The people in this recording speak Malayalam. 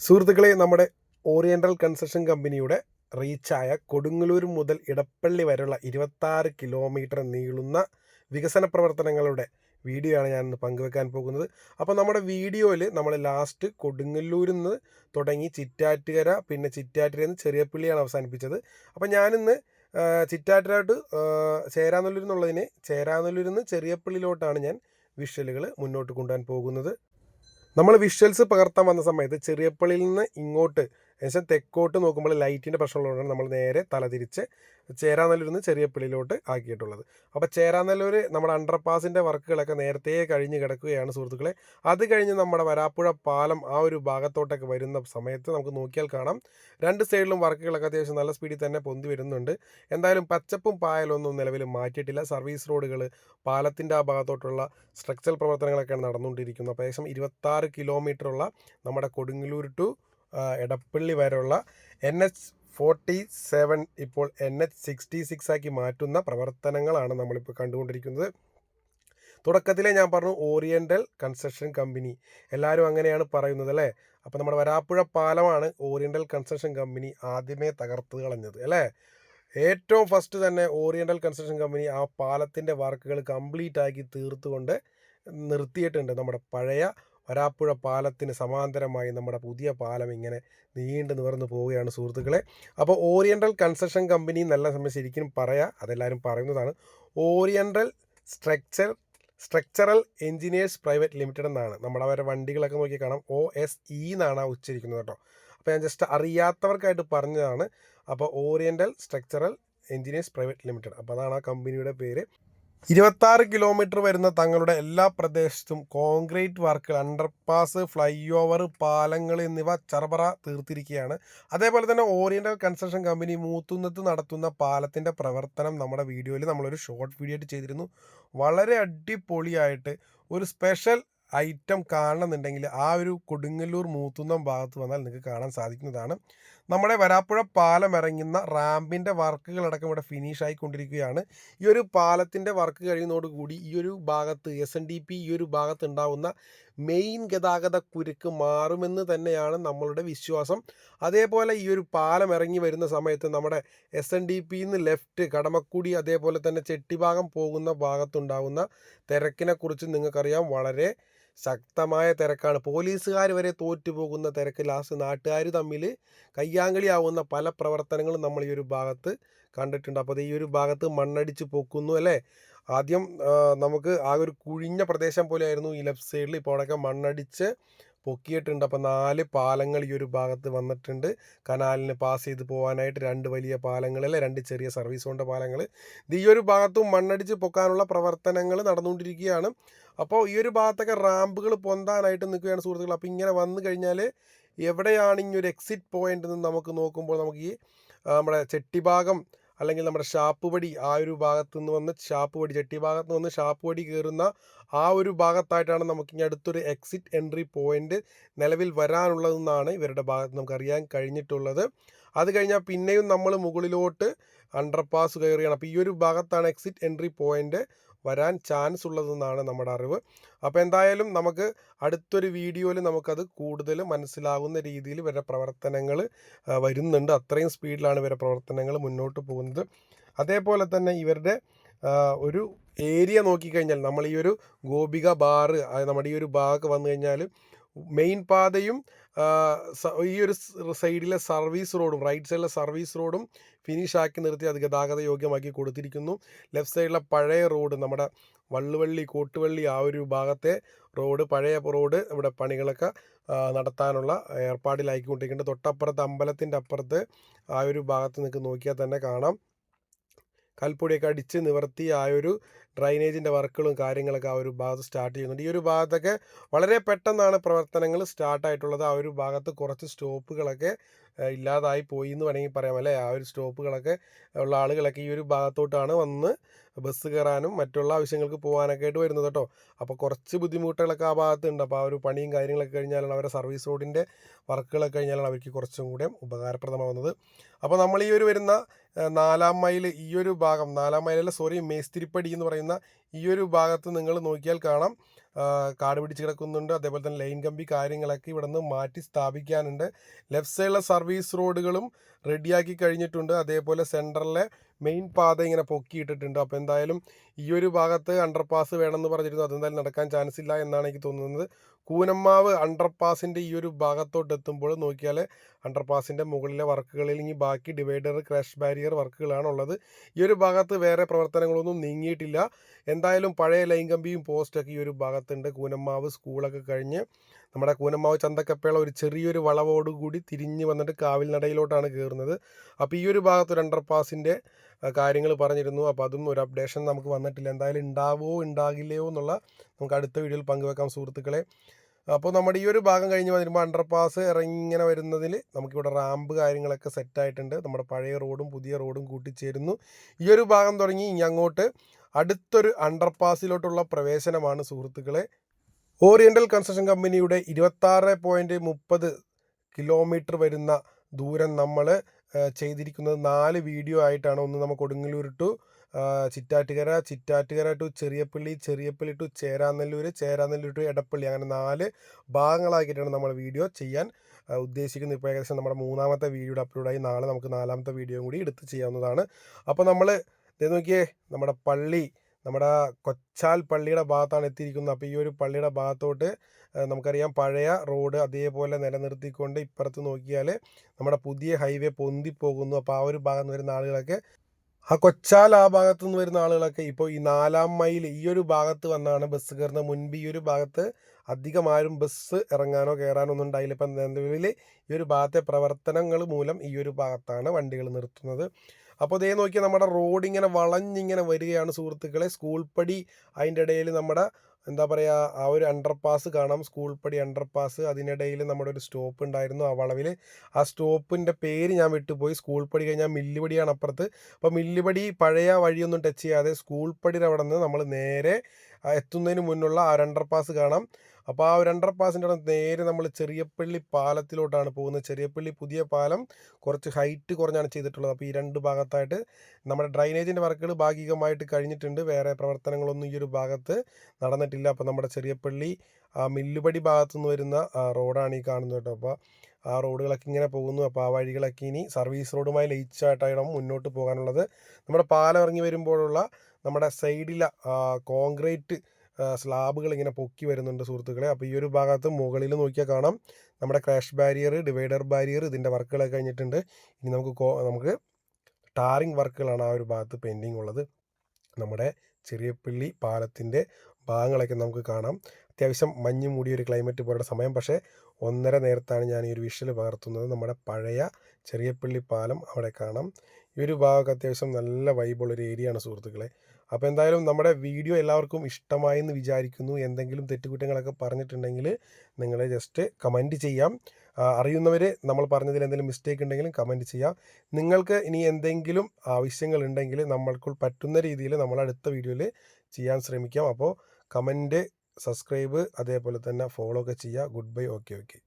സുഹൃത്തുക്കളെ നമ്മുടെ ഓറിയന്റൽ കൺസ്ട്രക്ഷൻ കമ്പനിയുടെ റീച്ചായ കൊടുങ്ങല്ലൂർ മുതൽ ഇടപ്പള്ളി വരെയുള്ള ഇരുപത്താറ് കിലോമീറ്റർ നീളുന്ന വികസന പ്രവർത്തനങ്ങളുടെ വീഡിയോ ആണ് ഞാനിന്ന് പങ്കുവെക്കാൻ പോകുന്നത്. അപ്പോൾ നമ്മുടെ വീഡിയോയിൽ നമ്മൾ ലാസ്റ്റ് കൊടുങ്ങല്ലൂരിൽ നിന്ന് തുടങ്ങി ചിറ്റാറ്റുകര പിന്നെ ചിറ്റാറ്റുകരയിൽ നിന്ന് ചെറിയപ്പള്ളിയാണ് അവസാനിപ്പിച്ചത്. അപ്പോൾ ഞാനിന്ന് ആ, ചേരാനല്ലൂരിൽ നിന്നുള്ളതിനെ ചേരാനല്ലൂരിൽ നിന്ന് ചെറിയപ്പള്ളിയിലോട്ടാണ് ഞാൻ വിഷ്വലുകൾ മുന്നോട്ട് കൊണ്ടുപോകാൻ പോകുന്നത്. നമ്മൾ വിഷ്വൽസ് പകർത്താൻ വന്ന സമയത്ത് ചെറിയപ്പള്ളിയിൽ നിന്ന് ഇങ്ങോട്ട് ഏകദേശം തെക്കോട്ട് നോക്കുമ്പോൾ ലൈറ്റിന്റെ പ്രശ്നമുള്ളതുകൊണ്ടാണ് നമ്മൾ നേരെ തലതിരിച്ച് ചേരാനല്ലൂരിൽ നിന്ന് ചെറിയപ്പള്ളിയിലോട്ട് ആക്കിയിട്ടുള്ളത്. അപ്പോൾ ചേരാനല്ലൂർ നമ്മുടെ അണ്ടർപാസിന്റെ വർക്കുകളൊക്കെ നേരത്തെ കഴിഞ്ഞ് കിടക്കുകയാണ് സുഹൃത്തുക്കളെ. അത് കഴിഞ്ഞ് നമ്മുടെ വരാപ്പുഴ പാലം ആ ഒരു ഭാഗത്തോട്ടൊക്കെ വരുന്ന സമയത്ത് നമുക്ക് നോക്കിയാൽ കാണാം. രണ്ട് സൈഡിലും വർക്കുകളൊക്കെ അത്യാവശ്യം നല്ല സ്പീഡിൽ തന്നെ പൊന്തി വരുന്നുണ്ട്. എന്തായാലും പച്ചപ്പും പായലൊന്നും നിലവിൽ മാറ്റിയിട്ടില്ല. സർവീസ് റോഡുകൾ പാലത്തിന്റെ ആ ഭാഗത്തോട്ടുള്ള സ്ട്രക്ചറൽ പ്രവർത്തനങ്ങളൊക്കെയാണ് നടന്നുകൊണ്ടിരിക്കുന്നത്. അപ്പോൾ ഏകദേശം ഇരുപത്താറ് കിലോമീറ്ററുള്ള നമ്മുടെ കൊടുങ്ങല്ലൂർ ടു എടപ്പള്ളി വരെയുള്ള എൻ എച്ച് ഫോർട്ടി സെവൻ ഇപ്പോൾ എൻ എച്ച് സിക്സ്റ്റി സിക്സ് ആക്കി മാറ്റുന്ന പ്രവർത്തനങ്ങളാണ് നമ്മളിപ്പോൾ കണ്ടുകൊണ്ടിരിക്കുന്നത്. തുടക്കത്തിലെ ഞാൻ പറഞ്ഞു ഓറിയന്റൽ കൺസ്ട്രക്ഷൻ കമ്പനി. എല്ലാവരും അങ്ങനെയാണ് പറയുന്നത് അല്ലേ? അപ്പോൾ നമ്മുടെ വരാപ്പുഴ പാലമാണ് ഓറിയന്റൽ കൺസ്ട്രക്ഷൻ കമ്പനി ആദ്യമേ തകർത്ത് കളഞ്ഞത് അല്ലേ? ഏറ്റവും ഫസ്റ്റ് തന്നെ ഓറിയന്റൽ കൺസ്ട്രക്ഷൻ കമ്പനി ആ പാലത്തിന്റെ വർക്കുകൾ കംപ്ലീറ്റ് ആക്കി തീർത്തുകൊണ്ട് നിർത്തിയിട്ടുണ്ട് നമ്മുടെ പഴയ വരാപ്പുഴ പാലത്തിന് സമാന്തരമായി നമ്മുടെ പുതിയ പാലം ഇങ്ങനെ നീണ്ടു നിവർന്നു പോവുകയാണ് സുഹൃത്തുക്കളെ. അപ്പോൾ ഓറിയന്റൽ കൺസ്ട്രക്ഷൻ കമ്പനി നല്ല സമയം ശരിക്കും പറയാം അതെല്ലാവരും പറയുന്നതാണ്. Oriental structure structural engineers private limited എന്നാണ്. നമ്മുടെ അവരുടെ വണ്ടികളൊക്കെ നോക്കി കാണാം. ഒ എസ് ഇ എന്നാണ് ഉച്ചരിക്കുന്നത് കേട്ടോ. അപ്പോൾ ഞാൻ ജസ്റ്റ് അറിയാത്തവർക്കായിട്ട് പറഞ്ഞതാണ്. അപ്പോൾ oriental structural engineers private limited അപ്പോൾ അതാണ് ആ കമ്പനിയുടെ പേര്. ഇരുപത്താറ് കിലോമീറ്റർ വരുന്ന തങ്ങളുടെ എല്ലാ പ്രദേശത്തും കോൺക്രീറ്റ് വർക്കുകൾ അണ്ടർപാസ് ഫ്ലൈ ഓവർ പാലങ്ങൾ എന്നിവ ചറപറ തീർത്തിരിക്കുകയാണ്. അതേപോലെ തന്നെ ഓറിയന്റൽ കൺസ്ട്രക്ഷൻ കമ്പനി മൂത്തുന്നത്ത് നടത്തുന്ന പാലത്തിന്റെ പ്രവർത്തനം നമ്മുടെ വീഡിയോയിൽ നമ്മളൊരു ഷോർട്ട് വീഡിയോ ആയിട്ട് ചെയ്തിരുന്നു. വളരെ അടിപൊളിയായിട്ട് ഒരു സ്പെഷ്യൽ ഐറ്റം കാണണമെന്നുണ്ടെങ്കിൽ ആ ഒരു കൊടുങ്ങല്ലൂർ മൂത്തുന്നം ഭാഗത്ത് വന്നാൽ നിങ്ങൾക്ക് കാണാൻ സാധിക്കുന്നതാണ്. നമ്മുടെ വരാപ്പുഴ പാലം ഇറങ്ങുന്ന റാമ്പിന്റെ വർക്കുകളടക്കം ഇവിടെ ഫിനിഷ് ആയിക്കൊണ്ടിരിക്കുകയാണ്. ഈ ഒരു പാലത്തിന്റെ വർക്ക് കഴിയുന്നതോടുകൂടി ഈ ഒരു ഭാഗത്ത് എസ് എൻ ഡി പി ഈ ഒരു ഭാഗത്ത് ഉണ്ടാവുന്ന മെയിൻ ഗതാഗത കുരുക്ക് മാറുമെന്ന് തന്നെയാണ് നമ്മളുടെ വിശ്വാസം. അതേപോലെ ഈ ഒരു പാലം ഇറങ്ങി വരുന്ന സമയത്ത് നമ്മുടെ എസ് എൻ ഡി പിന്ന് ലെഫ്റ്റ് കടമക്കുടി അതേപോലെ തന്നെ ചെട്ടിഭാഗം പോകുന്ന ഭാഗത്തുണ്ടാവുന്ന തിരക്കിനെക്കുറിച്ച് നിങ്ങൾക്കറിയാം. വളരെ ശക്തമായ തിരക്കാണ്. പോലീസുകാർ വരെ തോറ്റുപോകുന്ന തിരക്ക് ലാസ്റ്റ് നാട്ടുകാർ തമ്മിൽ കയ്യാങ്കളിയാവുന്ന പല പ്രവർത്തനങ്ങളും നമ്മൾ ഈ ഒരു ഭാഗത്ത് കണ്ടിട്ടുണ്ട്. അപ്പോൾ ഈ ഒരു ഭാഗത്ത് മണ്ണടിച്ച് പൊക്കുന്നു അല്ലേ? ആദ്യം നമുക്ക് ആ ഒരു കുഴിഞ്ഞ പ്രദേശം പോലെയായിരുന്നു ഈ ലെഫ്റ്റ് സൈഡിൽ ഇപ്പോൾ അവിടെയൊക്കെ മണ്ണടിച്ച് പൊക്കിയിട്ടുണ്ട്. അപ്പോൾ നാല് പാലങ്ങൾ ഈ ഒരു ഭാഗത്ത് വന്നിട്ടുണ്ട്. കനാലിന് പാസ് ചെയ്ത് പോകാനായിട്ട് രണ്ട് വലിയ പാലങ്ങൾ അല്ലെ രണ്ട് ചെറിയ സർവീസ് കൊണ്ട പാലങ്ങൾ ഇത് ഈ ഒരു ഭാഗത്തും മണ്ണടിച്ച് പൊക്കാനുള്ള പ്രവർത്തനങ്ങൾ നടന്നുകൊണ്ടിരിക്കുകയാണ്. അപ്പോൾ ഈ ഒരു ഭാഗത്തൊക്കെ റാമ്പുകൾ പൊന്താനായിട്ട് നിൽക്കുകയാണ് സുഹൃത്തുക്കൾ അപ്പോൾ ഇങ്ങനെ വന്നു കഴിഞ്ഞാൽ എവിടെയാണ് ഈ ഒരു എക്സിറ്റ് പോയിന്റ് എന്ന് നമുക്ക് നോക്കുമ്പോൾ നമുക്ക് ഈ നമ്മുടെ ചെട്ടിഭാഗം അല്ലെങ്കിൽ നമ്മുടെ ഷാപ്പുപടി ആ ഒരു ഭാഗത്തു നിന്ന് വന്ന് ഷാപ്പുപടി ചെട്ടി ഭാഗത്ത് നിന്ന് വന്ന് ഷാപ്പുപടി കയറുന്ന ആ ഒരു ഭാഗത്തായിട്ടാണ് നമുക്ക് ഇനി അടുത്തൊരു എക്സിറ്റ് എൻട്രി പോയിന്റ് നിലവിൽ വരാനുള്ളതെന്നാണ് ഇവരുടെ ഭാഗത്ത് നമുക്ക് അറിയാൻ കഴിഞ്ഞിട്ടുള്ളത്. അത് കഴിഞ്ഞാൽ പിന്നെയും നമ്മൾ മുകളിലോട്ട് അണ്ടർപാസ് കയറുകയാണ്. അപ്പോൾ ഈ ഒരു ഭാഗത്താണ് എക്സിറ്റ് എൻട്രി പോയിന്റ് വരാൻ ചാൻസ് ഉള്ളതെന്നാണ് നമ്മുടെ അറിവ്. അപ്പോൾ എന്തായാലും നമുക്ക് അടുത്തൊരു വീഡിയോയിൽ നമുക്കത് കൂടുതൽ മനസ്സിലാകുന്ന രീതിയിൽ വരെ പ്രവർത്തനങ്ങൾ വരുന്നുണ്ട്. അത്രയും സ്പീഡിലാണ് ഇവരുടെ പ്രവർത്തനങ്ങൾ മുന്നോട്ട് പോകുന്നത്. അതേപോലെ തന്നെ ഇവരുടെ ഒരു ഏരിയ നോക്കിക്കഴിഞ്ഞാൽ നമ്മൾ ഈ ഒരു ഗോപിക ബാറ് നമ്മുടെ ഈ ഒരു ഭാഗമൊക്കെ വന്നു കഴിഞ്ഞാൽ മെയിൻ പാതയും ഈ ഒരു സൈഡിലെ സർവീസ് റോഡും റൈറ്റ് സൈഡിലെ സർവീസ് റോഡും ഫിനിഷ് ആക്കി നിർത്തി അത് ഗതാഗത യോഗ്യമാക്കി കൊടുത്തിരിക്കുന്നു. ലെഫ്റ്റ് സൈഡിലെ പഴയ റോഡ് നമ്മുടെ വള്ളുവള്ളി കോട്ടുവള്ളി ആ ഒരു ഭാഗത്തെ റോഡ് പഴയ റോഡ് ഇവിടെ പണികളൊക്കെ നടത്താനുള്ള ഏർപ്പാടിലാക്കിക്കൊണ്ടിരിക്കുന്നുണ്ട് തൊട്ടപ്പുറത്ത് അമ്പലത്തിന്റെ അപ്പുറത്ത് ആ ഒരു ഭാഗത്ത് നിങ്ങൾക്ക് നോക്കിയാൽ തന്നെ കാണാം. കൽപ്പൊടിയൊക്കെ അടിച്ച് നിവർത്തി ആ ഒരു ഡ്രൈനേജിന്റെ വർക്കുകളും കാര്യങ്ങളൊക്കെ ആ ഒരു ഭാഗത്ത് സ്റ്റാർട്ട് ചെയ്യുന്നുണ്ട്. ഈ ഒരു ഭാഗത്തൊക്കെ വളരെ പെട്ടെന്നാണ് പ്രവർത്തനങ്ങൾ സ്റ്റാർട്ടായിട്ടുള്ളത്. ആ ഒരു ഭാഗത്ത് കുറച്ച് സ്റ്റോപ്പുകളൊക്കെ ഇല്ലാതായി പോയി എന്ന് വേണമെങ്കിൽ പറയാം. അല്ലേ? ആ ഒരു സ്റ്റോപ്പുകളൊക്കെ ഉള്ള ആളുകളൊക്കെ ഈ ഒരു ഭാഗത്തോട്ടാണ് വന്ന് ബസ് കയറാനും മറ്റുള്ള ആവശ്യങ്ങൾക്ക് പോകാനൊക്കെ ആയിട്ട് വരുന്നത് കേട്ടോ. അപ്പോൾ കുറച്ച് ബുദ്ധിമുട്ടുകളൊക്കെ ആ ഭാഗത്തുണ്ട് അപ്പോൾ ആ ഒരു പണിയും കാര്യങ്ങളൊക്കെ കഴിഞ്ഞാലാണ് അവരെ സർവീസ് റോഡിന്റെ വർക്കുകളൊക്കെ കഴിഞ്ഞാലാണ് അവർക്ക് കുറച്ചും കൂടെ ഉപകാരപ്രദമാവുന്നത്. അപ്പോൾ നമ്മൾ ഈ ഒരു വരുന്ന നാലാം മൈൽ ഈ ഒരു ഭാഗം നാലാം മൈലല്ല സോറി മേസ്തിരിപ്പടി എന്ന് പറയുന്ന ഈ ഒരു ഭാഗത്ത് നിങ്ങൾ നോക്കിയാൽ കാണാം. കാട് പിടിച്ച് കിടക്കുന്നുണ്ട്. അതേപോലെ തന്നെ ലൈൻ കമ്പി കാര്യങ്ങളൊക്കെ ഇവിടെ നിന്ന് മാറ്റി സ്ഥാപിക്കാനുണ്ട്. ലെഫ്റ്റ് സൈഡിലെ സർവീസ് റോഡുകളും റെഡിയാക്കി കഴിഞ്ഞിട്ടുണ്ട്. അതേപോലെ സെന്ററിലെ മെയിൻ പാത ഇങ്ങനെ പൊക്കിയിട്ടിട്ടുണ്ട്. അപ്പോൾ എന്തായാലും ഈ ഒരു ഭാഗത്ത് അണ്ടർപാസ് വേണമെന്ന് പറഞ്ഞിരുന്നു. അതെന്തായാലും നടക്കാൻ ചാൻസ് ഇല്ല എന്നാണ് എനിക്ക് തോന്നുന്നത്. കൂനമ്മാവ് അണ്ടർപാസിന്റെ ഈ ഒരു ഭാഗത്തോട്ട് എത്തുമ്പോൾ നോക്കിയാൽ അണ്ടർപാസിന്റെ മുകളിലെ വർക്കുകളിൽ ഇനി ബാക്കി ഡിവൈഡർ ക്രാഷ് ബാരിയർ വർക്കുകളാണ് ഉള്ളത്. ഈ ഒരു ഭാഗത്ത് വേറെ പ്രവർത്തനങ്ങളൊന്നും നീങ്ങിയിട്ടില്ല. എന്തായാലും പഴയ ലൈൻ കമ്പിയും പോസ്റ്റൊക്കെ ഈ ഒരു ഭാഗത്തുണ്ട്. കൂനമ്മാവ് സ്കൂളൊക്കെ കഴിഞ്ഞ് നമ്മുടെ കൂനമ്മാവ് ചന്തക്കപ്പേള ഒരു ചെറിയൊരു വളവോടുകൂടി തിരിഞ്ഞ് വന്നിട്ട് കാവിൽ നടയിലോട്ടാണ് കയറുന്നത് അപ്പോൾ ഈ ഒരു ഭാഗത്ത് ഒരു അണ്ടർപാസിന്റെ കാര്യങ്ങൾ പറഞ്ഞിരുന്നു. അപ്പോൾ അതും ഒരു അപ്ഡേഷൻ നമുക്ക് വന്നിട്ടില്ല. എന്തായാലും ഉണ്ടാവുമോ ഉണ്ടാകില്ലയോ എന്നുള്ള നമുക്ക് അടുത്ത വീഡിയോയിൽ പങ്കുവെക്കാം സുഹൃത്തുക്കളെ. അപ്പോൾ നമ്മുടെ ഈ ഒരു ഭാഗം കഴിഞ്ഞ് വരുമ്പോൾ അണ്ടർപാസ് ഇറങ്ങിങ്ങനെ വരുന്നതിൽ നമുക്കിവിടെ റാമ്പ് കാര്യങ്ങളൊക്കെ സെറ്റായിട്ടുണ്ട് നമ്മുടെ പഴയ റോഡും പുതിയ റോഡും കൂട്ടിച്ചേരുന്നു. ഈ ഒരു ഭാഗം തുടങ്ങി ഇനി അങ്ങോട്ട് അടുത്തൊരു അണ്ടർപാസിലോട്ടുള്ള പ്രവേശനമാണ് സുഹൃത്തുക്കളെ. ഓറിയന്റൽ കൺസ്ട്രക്ഷൻ കമ്പനിയുടെ ഇരുപത്താറ് പോയിന്റ് മുപ്പത് കിലോമീറ്റർ വരുന്ന ദൂരം നമ്മൾ ചെയ്തിരിക്കുന്നത് നാല് വീഡിയോ ആയിട്ടാണ്. ഒന്ന് നമ്മൾ Kodungallur to Chittattukara Chittattukara to Cheriyappally Cheriyappally to Cheranallur Cheranallur to Edappally. അങ്ങനെ നാല് ഭാഗങ്ങളാക്കിയിട്ടാണ് നമ്മൾ വീഡിയോ ചെയ്യാൻ ഉദ്ദേശിക്കുന്നത്. ഇപ്പോൾ ഏകദേശം നമ്മുടെ മൂന്നാമത്തെ വീഡിയോയുടെ അപ്ലോഡായി നാളെ നമുക്ക് നാലാമത്തെ വീഡിയോയും കൂടി എടുത്ത് ചെയ്യാവുന്നതാണ്. അപ്പോൾ നമ്മൾ നോക്കിയേ നമ്മുടെ പള്ളി നമ്മുടെ കൊച്ചാൽ പള്ളിയുടെ ഭാഗത്താണ് എത്തിയിരിക്കുന്നത്. അപ്പോൾ ഈ ഒരു പള്ളിയുടെ ഭാഗത്തോട്ട് നമുക്കറിയാം പഴയ റോഡ് അതേപോലെ നിലനിർത്തിക്കൊണ്ട് ഇപ്പുറത്ത് നോക്കിയാൽ നമ്മുടെ പുതിയ ഹൈവേ പൊന്തി പൊന്തിപ്പോകുന്നു. അപ്പോൾ ആ ഒരു ഭാഗത്ത് വരുന്ന ആളുകളൊക്കെ ആ കൊച്ചാൽ ആ ഭാഗത്തു നിന്ന് വരുന്ന ആളുകളൊക്കെ ഇപ്പോൾ ഈ നാലാം മൈൽ ഈ ഒരു ഭാഗത്ത് വന്നാണ് ബസ് കയറുന്ന മുൻപ് ഈ ഒരു ഭാഗത്ത് അധികം ആരും ബസ് ഇറങ്ങാനോ കയറാനോ ഒന്നും ഉണ്ടായില്ല. ഇപ്പം നിലവിൽ ഈ ഒരു ഭാഗത്തെ പ്രവർത്തനങ്ങൾ മൂലം ഈ ഒരു ഭാഗത്താണ് വണ്ടികൾ നിർത്തുന്നത്. അപ്പോൾ ഇതേ നോക്കിയാൽ നമ്മുടെ റോഡ് ഇങ്ങനെ വളഞ്ഞിങ്ങനെ വരികയാണ് സുഹൃത്തുക്കളെ. സ്കൂൾ പടി അതിന്റെ ഇടയിൽ നമ്മുടെ എന്താ പറയുക ആ ഒരു അണ്ടർപാസ് കാണാം. സ്കൂൾ പടി അണ്ടർപാസ് അതിനിടയിൽ നമ്മുടെ ഒരു സ്റ്റോപ്പ് ഉണ്ടായിരുന്നു. ആ വളവിൽ ആ സ്റ്റോപ്പിന്റെ പേര് ഞാൻ വിട്ടുപോയി. സ്കൂൾ പടി കഴിഞ്ഞാൽ മില്ലുപടിയാണ് അപ്പുറത്ത്. അപ്പോൾ മില്ലുപടി പഴയ വഴിയൊന്നും ടച്ച് ചെയ്യാതെ സ്കൂൾ പടിയുടെ അവിടെ നിന്ന് നമ്മൾ നേരെ എത്തുന്നതിന് മുന്നുള്ള ആ ഒരു അണ്ടർപാസ് കാണാം. അപ്പോൾ ആ ഒരു അണ്ടർപാസിന്റെ അവിടെ നേരെ നമ്മൾ ചെറിയപ്പള്ളി പാലത്തിലോട്ടാണ് പോകുന്നത്. ചെറിയപ്പള്ളി പുതിയ പാലം കുറച്ച് ഹൈറ്റ് കുറഞ്ഞാണ് ചെയ്തിട്ടുള്ളത്. അപ്പോൾ ഈ രണ്ട് ഭാഗത്തായിട്ട് നമ്മുടെ ഡ്രൈനേജിന്റെ വർക്കുകൾ ഭാഗികമായിട്ട് കഴിഞ്ഞിട്ടുണ്ട്. വേറെ പ്രവർത്തനങ്ങളൊന്നും ഈ ഒരു ഭാഗത്ത് നടന്നിട്ടില്ല. അപ്പോൾ നമ്മുടെ ചെറിയപ്പള്ളി ആ മില്ലുപടി ഭാഗത്തു നിന്ന് വരുന്ന റോഡാണ് ഈ കാണുന്നത് കേട്ടോ. അപ്പോൾ ആ റോഡുകളൊക്കെ ഇങ്ങനെ പോകുന്നു. അപ്പോൾ ആ വഴികളൊക്കെ ഇനി സർവീസ് റോഡുമായി ലയിച്ചായിട്ടാണ് മുന്നോട്ട് പോകാനുള്ളത്. നമ്മുടെ പാലം ഇറങ്ങി വരുമ്പോഴുള്ള നമ്മുടെ സൈഡിലെ കോൺക്രീറ്റ് സ്ലാബുകൾ ഇങ്ങനെ പൊക്കി വരുന്നുണ്ട് സുഹൃത്തുക്കളെ. അപ്പോൾ ഈ ഒരു ഭാഗത്ത് മുകളിൽ നോക്കിയാൽ കാണാം. നമ്മുടെ ക്രാഷ് ബാരിയർ ഡിവൈഡർ ബാരിയർ ഇതിന്റെ വർക്കുകളൊക്കെ കഴിഞ്ഞിട്ടുണ്ട്. ഇനി നമുക്ക് നമുക്ക് ടാറിങ് വർക്കുകളാണ് ആ ഒരു ഭാഗത്ത് പെൻഡിങ് ഉള്ളത് നമ്മുടെ ചെറിയപ്പള്ളി പാലത്തിന്റെ ഭാഗങ്ങളൊക്കെ നമുക്ക് കാണാം. അത്യാവശ്യം മഞ്ഞ് മൂടിയ ഒരു ക്ലൈമറ്റ് പോലുള്ള സമയം. പക്ഷേ ഒന്നര നേരത്താണ് ഞാൻ ഈ ഒരു വിഷ്വൽ പകർത്തുന്നത്. നമ്മുടെ പഴയ ചെറിയപ്പള്ളി പാലം അവിടെ കാണാം. ഈ ഒരു ഭാഗമൊക്കെ അത്യാവശ്യം നല്ല വൈബുള്ളൊരു ഏരിയ ആണ് സുഹൃത്തുക്കളെ. അപ്പോൾ എന്തായാലും നമ്മുടെ വീഡിയോ എല്ലാവർക്കും ഇഷ്ടമായി എന്ന് വിചാരിക്കുന്നു. എന്തെങ്കിലും തെറ്റുകുറ്റങ്ങളൊക്കെ പറഞ്ഞിട്ടുണ്ടെങ്കിൽ നിങ്ങൾ ജസ്റ്റ് കമന്റ് ചെയ്യാം. അറിയുന്നവർ നമ്മൾ പറഞ്ഞതിൽ എന്തെങ്കിലും മിസ്റ്റേക്ക് ഉണ്ടെങ്കിലും കമന്റ് ചെയ്യാം. നിങ്ങൾക്ക് ഇനി എന്തെങ്കിലും ആവശ്യങ്ങളുണ്ടെങ്കിൽ നമ്മൾക്ക് പറ്റുന്ന രീതിയിൽ നമ്മൾ അടുത്ത വീഡിയോയിൽ ചെയ്യാൻ ശ്രമിക്കാം. അപ്പോൾ കമന്റ് സബ്സ്ക്രൈബ് അതേപോലെ തന്നെ ഫോളോ ഒക്കെ ചെയ്യുക. Good bye. Okay okay.